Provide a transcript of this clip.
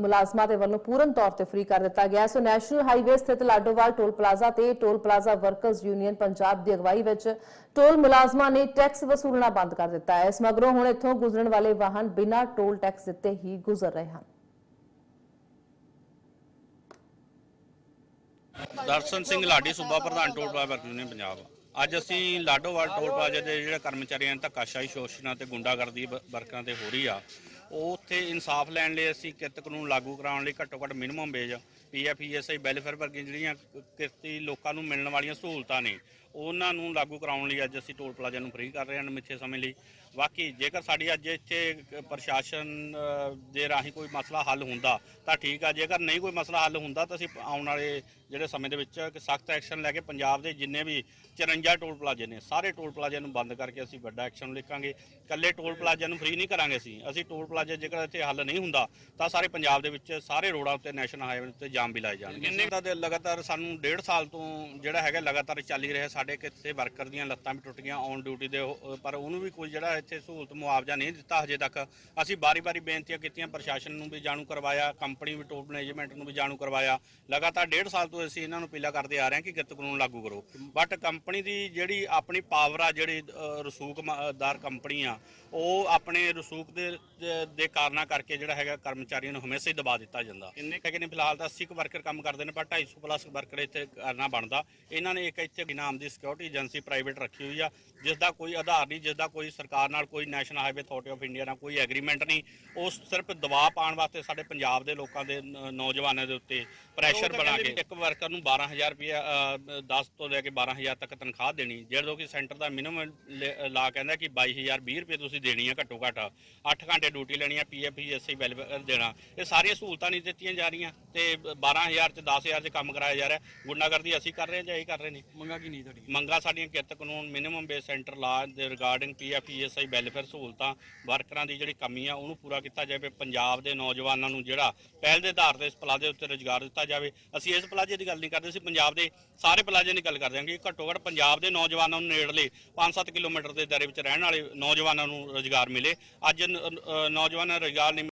ਮੁਲਾਜ਼ਮਾਂ ਦੇ ਵੱਲੋਂ ਪੂਰਨ ਤੌਰ ਤੇ ਫ੍ਰੀ ਕਰ ਦਿੱਤਾ ਗਿਆ। ਸੋ ਨੈਸ਼ਨਲ ਹਾਈਵੇ ਸਥਿਤ ਲਾਡੋਵਾਲ ਟੋਲ ਪਲਾਜ਼ਾ ਤੇ toll plaza workers union Punjab ਦੀ ਅਗਵਾਈ ਵਿੱਚ ਟੋਲ ਮੁਲਾਜ਼ਮਾਂ ਨੇ ਟੈਕਸ ਵਸੂਲਣਾ ਬੰਦ ਕਰ ਦਿੱਤਾ ਹੈ। ਇਸ ਮਗਰੋਂ ਹੁਣ ਇੱਥੋਂ ਗੁਜ਼ਰਨ ਵਾਲੇ ਵਾਹਨ ਬਿਨਾਂ ਟੋਲ ਟੈਕਸ ਦਿੱਤੇ ਹੀ ਗੁਜ਼ਰ ਰਹੇ ਹਨ। ਦਰਸ਼ਨ ਸਿੰਘ ਲਾਡੀ ਸੂਬਾ ਪ੍ਰਧਾਨ toll plaza worker union Punjab. ਅੱਜ ਅਸੀਂ ਲਾਡੋਵਾਲ ਟੋਲ ਪਲਾਜ਼ਾ ਦੇ ਜਿਹੜੇ ਕਰਮਚਾਰੀਆਂ ਧੱਕਾਸ਼ਾਹੀ ਸ਼ੋਸ਼ਨਾਂ ਤੇ ਗੁੰਡਾਗਰਦੀ ਵਰਕਰਾਂ ਤੇ ਹੋ ਰਹੀ ਆ ਉਹ ਉੱਥੇ ਇਨਸਾਫ ਲੈਣ ਲਈ ਅਸੀਂ ਕਿਰਤ ਕਾਨੂੰਨ ਲਾਗੂ ਕਰਾਉਣ ਲਈ ਘੱਟੋ ਘੱਟ ਮਿਨੀਮਮ ਵੇਜ ਪੀਐਫਈਐਸਆਈ ਵੈਲਫੇਅਰ ਵਰਗੀਆਂ ਜਿਹੜੀਆਂ ਕਿਰਤੀ ਲੋਕਾਂ ਨੂੰ ਮਿਲਣ ਵਾਲੀਆਂ ਸਹੂਲਤਾਂ ਨੇ, ਉਹਨਾਂ ਨੂੰ ਲਾਗੂ ਕਰਾਉਣ ਲਈ ਅੱਜ ਅਸੀਂ ਟੋਲ ਪਲਾਜ਼ਾ ਨੂੰ ਫ੍ਰੀ ਕਰ ਰਹੇ ਹਾਂ ਮਿੱਥੇ ਸਮੇਂ ਲਈ। ਬਾਕੀ ਜੇਕਰ ਸਾਡੀ ਅੱਜ ਇੱਥੇ ਪ੍ਰਸ਼ਾਸਨ ਦੇ ਰਾਹੀਂ ਕੋਈ ਮਸਲਾ ਹੱਲ ਹੁੰਦਾ, ਤਾਂ ਠੀਕ ਆ। ਜੇਕਰ ਨਹੀਂ ਕੋਈ ਮਸਲਾ ਹੱਲ ਹੁੰਦਾ, ਤਾਂ ਅਸੀਂ ਆਉਣ ਵਾਲੇ ਜਿਹੜੇ ਸਮੇਂ ਦੇ ਵਿੱਚ ਸਖਤ ਐਕਸ਼ਨ ਲੈ ਕੇ ਪੰਜਾਬ ਦੇ ਜਿੰਨੇ ਵੀ 54 ਟੋਲ ਪਲਾਜ਼ੇ ਨੇ, ਸਾਰੇ ਟੋਲ ਪਲਾਜ਼ੇ ਨੂੰ ਬੰਦ ਕਰਕੇ ਅਸੀਂ ਵੱਡਾ ਐਕਸ਼ਨ ਲਿਖਾਂਗੇ। ਕੱਲੇ ਟੋਲ ਪਲਾਜ਼ਿਆਂ ਨੂੰ ਫ੍ਰੀ ਨਹੀਂ ਕਰਾਂਗੇ ਅਸੀਂ। ਅਸੀਂ ਟੋਲ ਪਲਾਜ਼ੇ ਜੇਕਰ ਇੱਥੇ ਹੱਲ ਨਹੀਂ ਹੁੰਦਾ, ਤਾਂ ਸਾਰੇ ਪੰਜਾਬ ਦੇ ਵਿੱਚ ਸਾਰੇ ਰੋਡਾਂ ਉੱਤੇ ਨੈਸ਼ਨਲ ਹਾਈਵੇ ਉੱਤੇ ਜਾਮ ਵੀ ਲਾਏ ਜਾਣਗੇ। ਇੰਨੇ ਦਾ ਦੇ ਲਗਾਤਾਰ ਸਾਨੂੰ ਡੇਢ ਸਾਲ ਤੋਂ ਜਿਹੜਾ ਹੈਗਾ ਲਗਾਤਾਰ ਚੱਲ ਹੀ ਰਿਹਾ ਸਾਡੇ ਕਿਸੇ ਵਰਕਰ ਦੀਆਂ ਲੱਤਾਂ ਵੀ ਟੁੱਟ ਗਈਆਂ ਔਨ ਡਿਊਟੀ ਦੇ ਪਰ ਉਹਨੂੰ ਵੀ ਕੋਈ ਜਿਹੜਾ ਇੱਥੇ ਸਹੂਲਤ ਮੁਆਵਜ਼ਾ ਨਹੀਂ ਦਿੱਤਾ ਹਜੇ ਤੱਕ। ਅਸੀਂ ਬਾਰੀ-ਬਾਰੀ ਬੇਨਤੀਆਂ ਕੀਤੀਆਂ ਪ੍ਰਸ਼ਾਸਨ ਨੂੰ ਵੀ ਜਾਣੂ ਕਰਵਾਇਆ ਕੰਪਨੀ ਵੀ ਟੋਲ ਮੈਨੇਜਮੈਂਟ ਨੂੰ ਵੀ ਜਾਣੂ ਕਰਵਾਇਆ। ਲਗਾਤਾਰ ਡੇਢ ਸਾਲ ਤੋਂ ਅਸੀਂ ਇਹਨਾਂ ਨੂੰ ਅਪੀਲਾਂ ਕਰਦੇ ਆ ਰਹੇ ਹਾਂ ਕਿ ਕਿਰਤ ਕਾਨੂੰਨ ਲਾਗੂ ਕਰੋ। ਬਟ ਕੰਪਨੀ ਦੀ ਜਿਹੜੀ ਆਪਣੀ ਪਾਵਰ ਆ ਜਿਹੜੀ ਅ, ਰਸੂਖਦਾਰ ਕੰਪਨੀ ਆ ਉਹ ਆਪਣੇ ਰਸੂਖ ਦੇ ਦੇ- ਕਾਰਨਾਂ ਕਰਕੇ ਜਿਹੜਾ ਹੈਗਾ ਕਰਮਚਾਰੀਆਂ ਨੂੰ ਹਮੇਸ਼ਾ ਹੀ ਦਬਾ ਦਿੱਤਾ ਜਾਂਦਾ। ਇੰਨੇ ਕਹਿ ਨੇ ਫਿਲਹਾਲ ਤਾਂ 80 ਕੁ ਵਰਕਰ ਕੰਮ ਕਰਦੇ ਨੇ ਪਰ 250 ਪਲੱਸ ਵਰਕਰ ਇੱਥੇ ਕਰਨਾ ਬਣਦਾ। ਇਹਨਾਂ ਨੇ ਇੱਕ ਇੱਥੇ ਨਾਮ ਦੀ ਸਿਕਿਉਰਿਟੀ ਏਜੰਸੀ ਪ੍ਰਾਈਵੇਟ ਰੱਖੀ ਹੋਈ ਆ ਜਿਸ ਦਾ ਕੋਈ ਆਧਾਰ ਨਹੀਂ ਜਿਸ ਦਾ ਕੋਈ ਸਰਕਾਰ ਨਾਲ ਕੋਈ national highway authority of India ਨਾਲ ਕੋਈ ਐਗਰੀਮੈਂਟ ਨਹੀਂ। ਉਹ ਸਿਰਫ ਦਬਾਅ ਪਾਉਣ ਵਾਸਤੇ ਸਾਡੇ ਪੰਜਾਬ ਦੇ ਲੋਕਾਂ ਦੇ ਨੌਜਵਾਨਾਂ ਦੇ ਉੱਤੇ ਪ੍ਰੈਸ਼ਰ ਬਣਾ ਕੇ ਇੱਕ ਵਰਕਰ ਨੂੰ 12000 ਰੁਪਏ 10 ਤੋਂ ਲੈ ਕੇ 12000 ਤੱਕ ਤਨਖਾਹ ਦੇਣੀ। ਜਦੋਂ ਕਿ ਸੈਂਟਰ ਦਾ ਮਿਨੀਮਮ ਲਾ ਕਹਿੰਦਾ ਕਿ 22000 20 ਰੁਪਏ ਤੁਸੀਂ ਦੇਣੀ ਆ ਘੱਟੋ ਘੱਟ। 8 ਘੰਟੇ ਡਿਊਟੀ ਲੈਣੀ ਆ ਪੀਐਫ ਐਸਆਈ ਵੈਲਫੇਅਰ ਦੇਣਾ। ਇਹ ਸਾਰੀਆਂ ਸਹੂਲਤਾਂ ਨਹੀਂ ਦਿੱਤੀਆਂ ਜਾ ਰਹੀਆਂ ਤੇ 12000 ਤੇ 10000 ਚ ਕੰਮ ਕਰਾਇਆ ਜਾ ਰਿਹਾ। ਗੁੰਡਾਗਰਦੀ ਅਸੀਂ ਕਰ ਰਹੇ ਹਾਂ ਜਾਂ ਇਹ ਕਰ ਰਹੇ ਨੇ ਮੰਗਾ ਕੀ ਨਹੀਂ ਤੁਹਾਡੀ ਮੰਗਾ ਸਾਡੀਆਂ ਕਿਰਤ ਕਾਨੂੰਨ ਮਿਨੀਮਮ ਬੇਸ ਸੈਂਟਰ ਲਾ ਦੇ ਰਿਗਾਰਡਿੰਗ ਪੀਐਫਈਐਸਆਈ ਵੈਲਫੇਅਰ ਸਹੂਲਤਾਂ ਵਰਕਰਾਂ ਦੀ ਜਿਹੜੀ ਕਮੀ ਆ ਉਹਨੂੰ ਪੂਰਾ ਕੀਤਾ ਜਾਵੇ। ਪੰਜਾਬ ਦੇ ਨੌਜਵਾਨਾਂ ਨੂੰ ਜਿਹੜਾ ਪਹਿਲ ਦੇ ਆਧਾਰ ਤੇ ਇਸ ਪਲਾਜ਼ੇ ਉੱਤੇ ਰੁਜ਼ਗਾਰ ਦਿੱਤਾ ਜਾਵੇ। ਅਸੀਂ ਇਸ ਪਲਾਜ਼ੇ ਦੀ ਗੱਲ ਨਹੀਂ ਕਰਦੇ ਅਸੀਂ ਪੰਜਾਬ ਦੇ ਸਾਰੇ ਪਲਾਜ਼ੇ ਦੀ ਗੱਲ ਕਰਦੇ ਹਾਂ ਕਿ ਘੱਟੋ ਘੱਟ ਪੰਜਾਬ ਦੇ ਨੌਜਵਾਨਾਂ ਨੂੰ ਨੇੜਲੇ 5-7 ਕਿਲੋਮੀਟਰ ਦੇ ਦਾਇਰੇ ਵਿੱਚ ਰਹਿਣ ਵਾਲੇ ਨੌਜਵਾਨਾਂ ਨੂੰ ਰੁਜ਼ਗਾਰ ਮਿਲੇ। ਅੱਜ ਨੌਜਵਾਨਾਂ ਰੁਜ਼ਗਾਰ ਨਹੀਂ